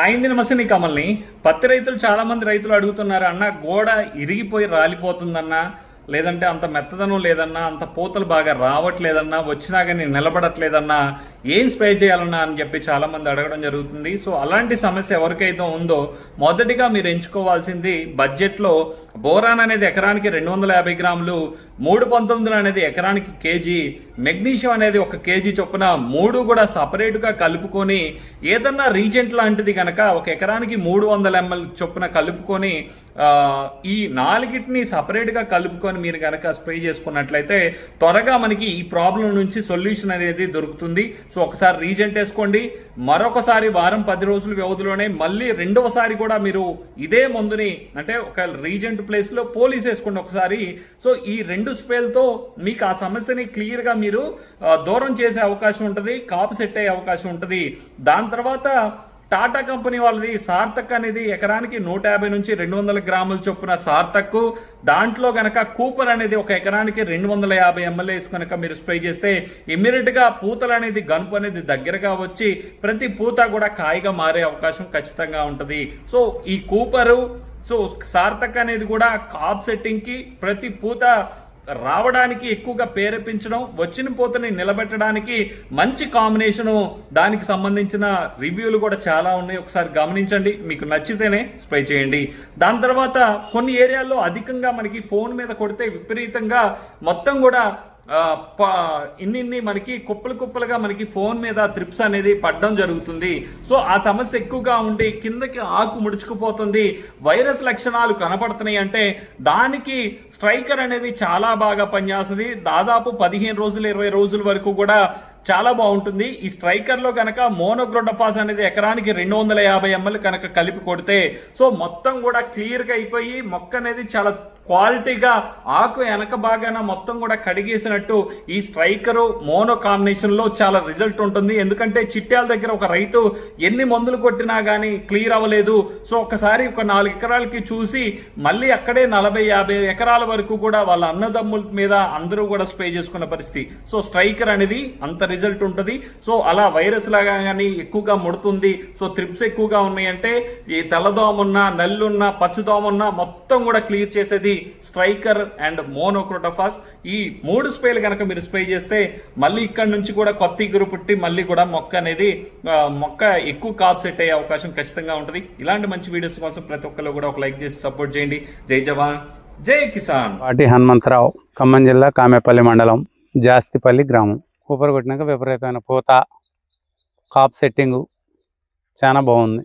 Hi అండి నమస్తే నీ కమల్ని పత్తి రైతులు చాలామంది రైతులు అడుగుతున్నారు అన్న గోడ ఇరిగిపోయి రాలిపోతుందన్నా? లేదంటే అంత మెత్తదనం లేదన్నా? అంత పూతలు బాగా రావట్లేదన్నా? వచ్చినా కానీ నిలబడట్లేదన్నా? ఏం స్ప్రే చేయాలన్నా అని చెప్పి చాలామంది అడగడం జరుగుతుంది. సో అలాంటి సమస్య ఎవరికైతే ఉందో మొదటిగా మీరు ఎంచుకోవాల్సింది బడ్జెట్లో బోరాన్ అనేది ఎకరానికి రెండు వందల యాభై గ్రాములు మూడు పంతొమ్మిదిలు అనేది ఎకరానికి కేజీ మెగ్నీషియం అనేది ఒక కేజీ చొప్పున మూడు కూడా సపరేట్గా కలుపుకొని ఏదన్నా రీజెంట్ లాంటిది కనుక ఒక ఎకరానికి మూడు వందల ఎంఎల్ చొప్పున కలుపుకొని ఈ నాలుగిటిని సపరేట్గా కలుపుకొని మీరు కనుక స్ప్రే చేసుకున్నట్లయితే త్వరగా మనకి ఈ ప్రాబ్లం నుంచి సొల్యూషన్ అనేది దొరుకుతుంది. సో ఒకసారి రీజెంట్ వేసుకోండి. మరొకసారి వారం పది రోజుల వ్యవధిలోనే మళ్ళీ రెండవసారి కూడా మీరు ఇదే మందుని అంటే ఒక రీజెంట్ ప్లేస్లో పోలీస్ వేసుకోండి ఒకసారి. సో ఈ రెండు స్ప్రేలతో మీకు ఆ సమస్యని క్లియర్గా మీరు దూరం చేసే అవకాశం ఉంటుంది కాపు సెట్ అయ్యే అవకాశం ఉంటుంది. దాని తర్వాత టాటా కంపెనీ వాళ్ళది. సార్థక్ అనేది ఎకరానికి నూట యాభై నుంచి రెండు వందల గ్రాముల చొప్పున సార్థక్ దాంట్లో గనక కూపర్ అనేది ఒక ఎకరానికి రెండు వందల యాభై ఎంఎల్ఏస్ కనుక మీరు స్ప్రే చేస్తే ఇమ్మీడియట్గా పూతలు అనేది గనుపు అనేది దగ్గరగా వచ్చి ప్రతి పూత కూడా కాయగా మారే అవకాశం ఖచ్చితంగా ఉంటుంది. సో ఈ కూపరు సో సార్థక్ అనేది కూడా కాప్ సెట్టింగ్కి ప్రతి పూత రావడానికి ఎక్కువగా ప్రేరేపించడం వచ్చిన పోతని నిలబెట్టడానికి మంచి కాంబినేషను దానికి సంబంధించిన రివ్యూలు కూడా చాలా ఉన్నాయి. ఒకసారి గమనించండి. మీకు నచ్చితేనే స్ప్రే చేయండి. దాని తర్వాత కొన్ని ఏరియాల్లో అధికంగా మనకి ఫోన్ మీద కొడితే విపరీతంగా మొత్తం కూడా ఇన్నిన్ని మనకి కుప్పలు కుప్పలుగా మనకి ఫోన్ మీద త్రిప్స్ అనేది పడడం జరుగుతుంది. సో ఆ సమస్య ఎక్కువగా ఉండి కిందకి ఆకు ముడుచుకుపోతుంది. వైరస్ లక్షణాలు కనపడుతున్నాయి అంటే దానికి స్ట్రైకర్ అనేది చాలా బాగా పనిచేస్తుంది. దాదాపు పదిహేను రోజులు ఇరవై రోజుల వరకు కూడా చాలా బాగుంటుంది. ఈ స్ట్రైకర్లో కనుక మోనోగ్రోడఫాస్ అనేది ఎకరానికి రెండు వందల యాభై ఎంఎల్ కనుక కలిపి కొడితే సో మొత్తం కూడా క్లియర్గా అయిపోయి మొక్క అనేది చాలా క్వాలిటీగా ఆకు వెనక భాగాన మొత్తం కూడా కడిగేసినట్టు ఈ స్ట్రైకరు మోనో కాంబినేషన్లో చాలా రిజల్ట్ ఉంటుంది. ఎందుకంటే చిట్యాల దగ్గర ఒక రైతు ఎన్ని మందులు కొట్టినా కానీ క్లియర్ అవ్వలేదు. సో ఒకసారి ఒక నాలుగు ఎకరాలకి చూసి మళ్ళీ అక్కడే నలభై యాభై ఎకరాల వరకు కూడా వాళ్ళ అన్నదమ్ముల మీద అందరూ కూడా స్ప్రే చేసుకున్న పరిస్థితి. సో స్ట్రైకర్ అనేది అంత రిజల్ట్ ఉంటుంది. సో అలా వైరస్ లాగా కానీ ఎక్కువగా ముడుతుంది. సో త్రిప్స్ ఎక్కువగా ఉన్నాయంటే ఈ తెల్లదోమ ఉన్నా నల్లున్నా పచ్చదోమ ఉన్నా మొత్తం కూడా క్లియర్ చేసేది స్ట్రైకర్ అండ్ మోనోక్రోటోఫాస్. ఈ మూడు స్ప్రేలు కనుక మీరు స్ప్రే చేస్తే మళ్ళీ ఇక్కడ నుంచి కూడా కొత్త ఇగురు పుట్టి మళ్ళీ కూడా మొక్క అనేది మొక్క ఎక్కువ కాప్ సెట్ అయ్యే అవకాశం ఖచ్చితంగా ఉంటుంది. ఇలాంటి మంచి వీడియోస్ కోసం ప్రతి ఒక్కరు కూడా ఒక లైక్ చేసి సపోర్ట్ చేయండి. జై జవాన్ జై కిసాన్. పాటి హనుమంతరావు ఖమ్మం జిల్లా కామేపల్లి మండలం జాస్తిపల్లి గ్రామం. కూపర్ కొట్టినాక విపరీతమైన పూత కాప్ సెట్టింగు చాలా బాగుంది.